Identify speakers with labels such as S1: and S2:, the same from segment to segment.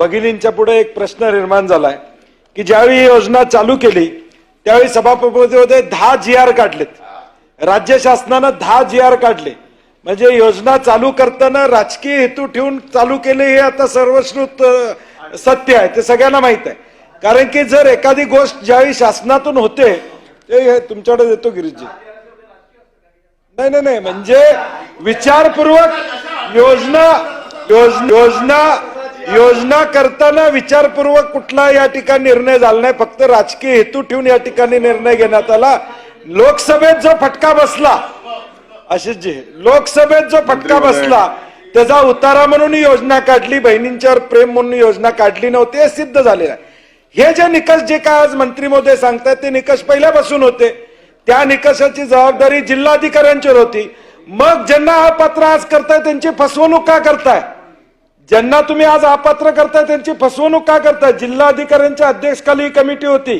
S1: भगिनींच्या पुढे एक प्रश्न निर्माण झालाय की ज्यावेळी ही योजना चालू केली त्यावेळी सभापतीमध्ये दहा जी आर काढलेत. राज्य शासनानं दहा जी आर काढले. म्हणजे योजना चालू करताना राजकीय हेतू ठेवून चालू केले हे आता सर्वश्रुत सत्य आहे ते सगळ्यांना माहीत आहे. कारण की जर एखादी गोष्ट ज्यावेळी शासनातून होते ते हे तुमच्याकडे देतो गिरीजी नाही नाही नाही म्हणजे विचारपूर्वक योजना योजना योजना योजना करताना विचारपूर्वक कुठला या ठिकाणी निर्णय झाला नाही फक्त राजकीय हेतू ठेवून या ठिकाणी निर्णय घेण्यात आला. लोकसभेत जो फटका बसला अशीच जी लोकसभेत जो फटका बसला त्याचा उतारा म्हणून ही योजना काढली बहिणींच्यावर प्रेम म्हणून ही योजना काढली नव्हती हे सिद्ध झालेलं आहे हे जे निकष जे काय आज मंत्री महोदय सांगतात ते निकष पहिल्यापासून होते. त्या निकषाची जबाबदारी जिल्हाधिकाऱ्यांच्यावर होती. मग ज्यांना अपात्र आज करताय त्यांची फसवणूक का करताय? ज्यांना तुम्ही आज अपात्र करताय त्यांची फसवणूक का करताय? जिल्हाधिकाऱ्यांच्या अध्यक्षकाली ही कमिटी होती.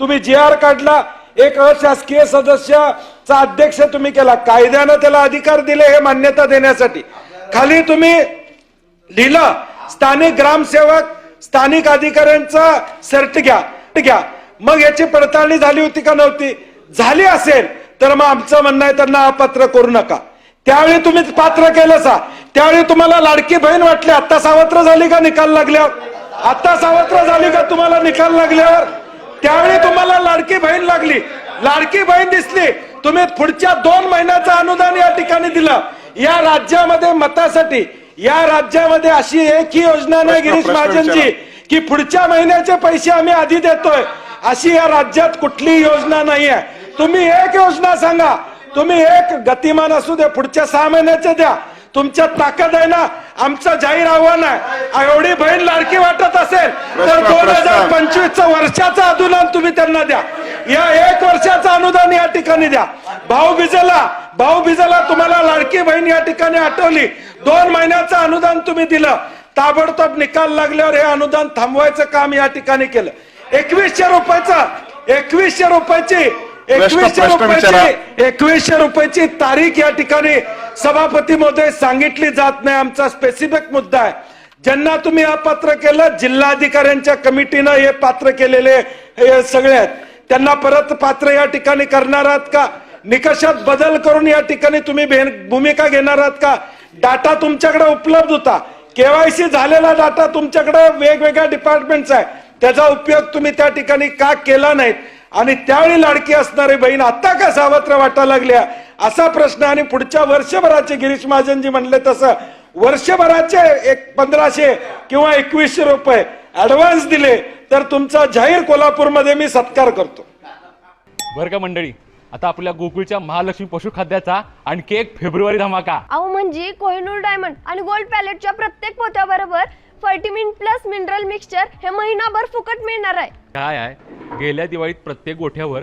S1: तुम्ही जी आर काढला. एक अशासकीय सदस्याचा अध्यक्ष तुम्ही केला. कायद्यानं त्याला अधिकार दिले हे मान्यता देण्यासाठी. खाली तुम्ही लिहिलं स्थानिक ग्रामसेवक स्थानिक अधिकाऱ्यांचा सर्ट घ्या घ्या. मग याची पडताळणी झाली होती का नव्हती? झाली असेल तर मग आमचं म्हणणं आहे त्यांना अपात्र करू नका. त्यावेळी तुम्ही पात्र केलं सा त्यावेळी तुम्हाला लाडकी बहीण वाटली. आता सावत्र झाली का निकाल लागल्यावर? आता सावत्र झाली का तुम्हाला निकाल लागल्यावर? त्यावेळी तुम्हाला लाडकी बहीण लागली. लाडकी बहीण दिसली. तुम्ही पुढच्या दोन महिन्याचं अनुदान या ठिकाणी दिलं. या राज्यामध्ये मतासाठी या राज्यामध्ये अशी एकही योजना नाही गिरीश महाजनजी की पुढच्या महिन्याचे पैसे आम्ही आधी देतोय. अशी या राज्यात कुठलीही योजना नाही आहे तुम्ही एक योजना सांगा. तुम्ही एक गतिमान असू दे पुढच्या सहा महिन्याचे द्या. तुमच्या ताकद आहे ना आमचं जाहीर आव्हान आहे. एवढी बहीण लाडकी वाटत असेल तर दोन हजार पंचवीस वर्षाचं अनुदान तुम्ही त्यांना द्या. या एक वर्षाचं अनुदान या ठिकाणी द्या. भाऊ बिजेला भाऊ बिजेला तुम्हाला लाडकी बहीण या ठिकाणी आठवली. दोन महिन्याचं अनुदान तुम्ही दिलं. ताबडतोब निकाल लागल्यावर हे अनुदान थांबवायचं काम या ठिकाणी केलं. एकवीसशे रुपयाचं एकवीसशे रुपयाची एकवीसशे रुपयाची एकवीसशे रुपयाची तारीख या ठिकाणी सभापती महोदय सांगितली जात नाही. आमचा स्पेसिफिक मुद्दा आहे. ज्यांना तुम्ही अपात्र केलं जिल्हाधिकाऱ्यांच्या कमिटीनं हे पात्र केलेले हे सगळे आहेत. त्यांना परत पात्र या ठिकाणी करणार आहात का? निकषात बदल करून या ठिकाणी तुम्ही भूमिका घेणार आहात का? डाटा तुमच्याकडे उपलब्ध होता. केवायसी झालेला डाटा तुमच्याकडे वेगवेगळ्या डिपार्टमेंटचा आहे त्याचा उपयोग तुम्ही त्या ठिकाणी का केला नाहीत? आणि त्यावेळी लाडकी असणारी बहीण आता का सावत्र वाटायला लागल्या असा प्रश्न आणि पुढच्या वर्षभराचे गिरीश महाजनजी म्हणले तसं. वर्षभराचे एक पंधराशे किंवा एकवीसशे रुपये ऍडव्हान्स दिले तर तुमचा जाहीर कोल्हापूरमध्ये मी सत्कार करतो.
S2: बरं का मंडळी आता आपल्या गोकुळच्या महालक्ष्मी पशुखाद्याचा आणखी एक फेब्रुवारी धमाका.
S3: अहो म्हणजे कोहिनूर डायमंड आणि गोल्ड पॅलेटच्या प्रत्येक पोत्याबरोबर फर्टिमिन प्लस मिनरल मिक्सचर हे महिनाभर फुकट मिळणार आहे.
S2: काय आहे? गेल्या दिवाळीत प्रत्येक गोठ्यावर